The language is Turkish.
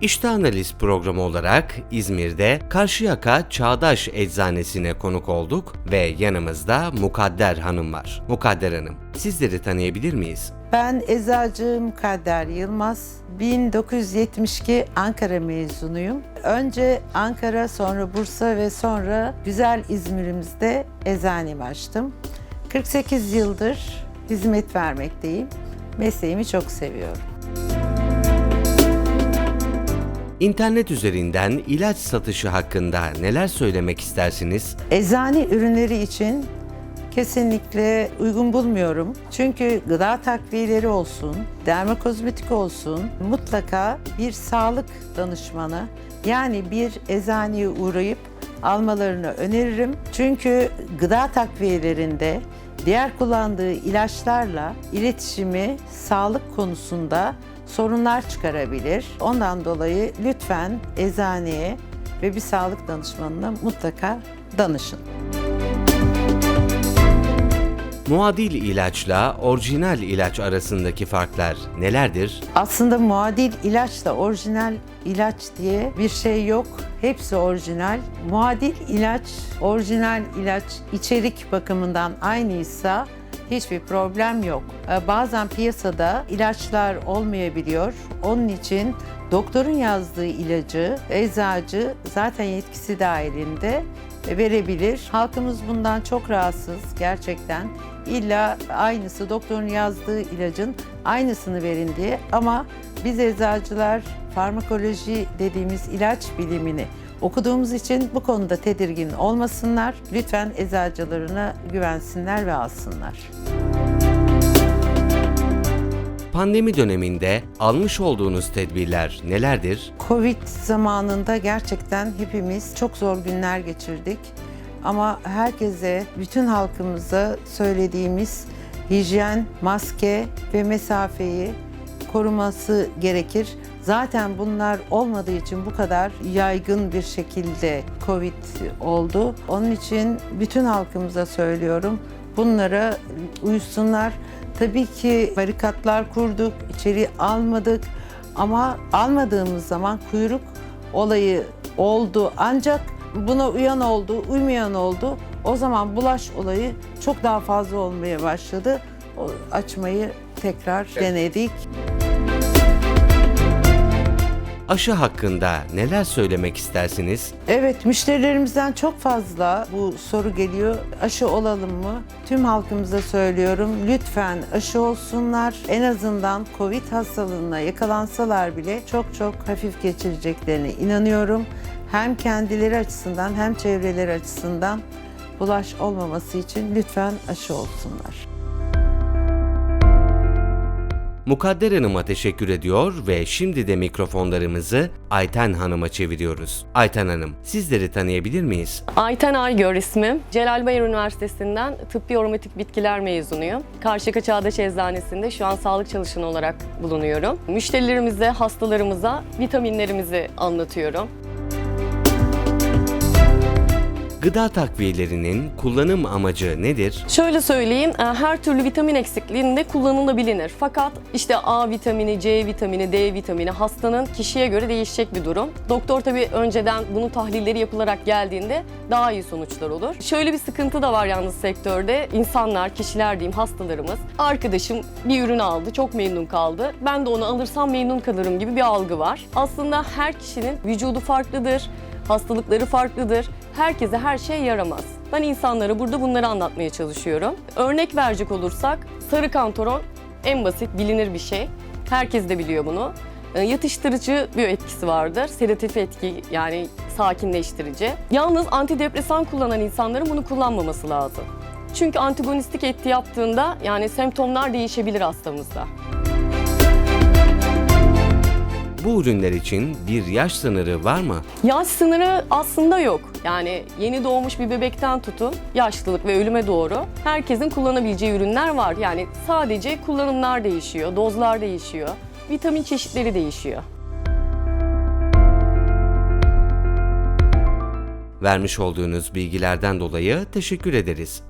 İşte Analiz programı olarak İzmir'de Karşıyaka Çağdaş Eczanesi'ne konuk olduk ve yanımızda Mukadder Hanım var. Mukadder Hanım, sizleri tanıyabilir miyiz? Ben Eczacı Mukadder Yılmaz. 1972 Ankara mezunuyum. Önce Ankara, sonra Bursa ve sonra güzel İzmir'imizde eczanemi açtım. 48 yıldır hizmet vermekteyim. Mesleğimi çok seviyorum. İnternet üzerinden ilaç satışı hakkında neler söylemek istersiniz? Eczane ürünleri için kesinlikle uygun bulmuyorum. Çünkü gıda takviyeleri olsun, dermokozmetik olsun mutlaka bir sağlık danışmanı yani bir eczaneye uğrayıp almalarını öneririm. Çünkü gıda takviyelerinde diğer kullandığı ilaçlarla iletişimi sağlık konusunda sorunlar çıkarabilir. Ondan dolayı lütfen eczaneye ve bir sağlık danışmanına mutlaka danışın. Muadil ilaçla orijinal ilaç arasındaki farklar nelerdir? Aslında muadil ilaçla orijinal ilaç diye bir şey yok. Hepsi orijinal. Muadil ilaç, orijinal ilaç içerik bakımından aynıysa hiçbir problem yok. Ee, Bazen piyasada ilaçlar olmayabiliyor. Onun için doktorun yazdığı ilacı eczacı zaten yetkisi dahilinde verebilir. Halkımız bundan çok rahatsız gerçekten. İlla aynısı doktorun yazdığı ilacın aynısını verin diye ama biz eczacılar farmakoloji dediğimiz ilaç bilimini okuduğumuz için bu konuda tedirgin olmasınlar. Lütfen eczacılarına güvensinler ve alsınlar. Pandemi döneminde almış olduğunuz tedbirler nelerdir? Covid zamanında gerçekten hepimiz çok zor günler geçirdik. Ama herkese, bütün halkımıza söylediğimiz hijyen, maske ve mesafeyi koruması gerekir. Zaten bunlar olmadığı için bu kadar yaygın bir şekilde Covid oldu. Onun için bütün halkımıza söylüyorum. Bunlara uysunlar. Tabii ki barikatlar kurduk, içeri almadık ama almadığımız zaman kuyruk olayı oldu. Ancak buna uyan oldu, uymayan oldu. O zaman bulaş olayı çok daha fazla olmaya başladı. O açmayı tekrar denedik. Aşı hakkında neler söylemek istersiniz? Evet, müşterilerimizden çok fazla bu soru geliyor. Aşı olalım mı? Tüm halkımıza söylüyorum. Lütfen aşı olsunlar. En azından Covid hastalığına yakalansalar bile çok çok hafif geçireceklerine inanıyorum. Hem kendileri açısından hem çevreleri açısından bulaş olmaması için lütfen aşı olsunlar. Mukadder Hanım'a teşekkür ediyor ve şimdi de mikrofonlarımızı Ayten Hanım'a çeviriyoruz. Ayten Hanım, sizleri tanıyabilir miyiz? Ayten Aygör ismim. Celal Bayar Üniversitesi'nden tıbbi aromatik bitkiler mezunuyum. Karşıyaka Çağdaş Eczanesi'nde şu an sağlık çalışanı olarak bulunuyorum. Müşterilerimize, hastalarımıza vitaminlerimizi anlatıyorum. Gıda takviyelerinin kullanım amacı nedir? Şöyle söyleyeyim, e, her türlü vitamin eksikliğinde kullanılabilir. Fakat işte A vitamini, C vitamini, D vitamini hastanın kişiye göre değişecek bir durum. Doktor tabii önceden bunun tahlilleri yapılarak geldiğinde daha iyi sonuçlar olur. Şöyle bir sıkıntı da var yalnız sektörde. İnsanlar, kişiler diyeyim hastalarımız. Arkadaşım bir ürün aldı, çok memnun kaldı. Ben de onu alırsam memnun kalırım gibi bir algı var. Aslında her kişinin vücudu farklıdır, hastalıkları farklıdır. Herkese her şey yaramaz. Ben insanlara burada bunları anlatmaya çalışıyorum. Örnek verecek olursak sarı kantaron en basit bilinir bir şey. Herkes de biliyor bunu. E, Yatıştırıcı bir etkisi vardır. Sedatif etki yani sakinleştirici. Yalnız antidepresan kullanan insanların bunu kullanmaması lazım. Çünkü antagonistik etki yaptığında yani semptomlar değişebilir hastamızda. Bu ürünler için bir yaş sınırı var mı? Yaş sınırı aslında yok. Yani yeni doğmuş bir bebekten tutun yaşlılık ve ölüme doğru herkesin kullanabileceği ürünler var. Yani sadece kullanımlar değişiyor, dozlar değişiyor, vitamin çeşitleri değişiyor. Vermiş olduğunuz bilgilerden dolayı teşekkür ederiz.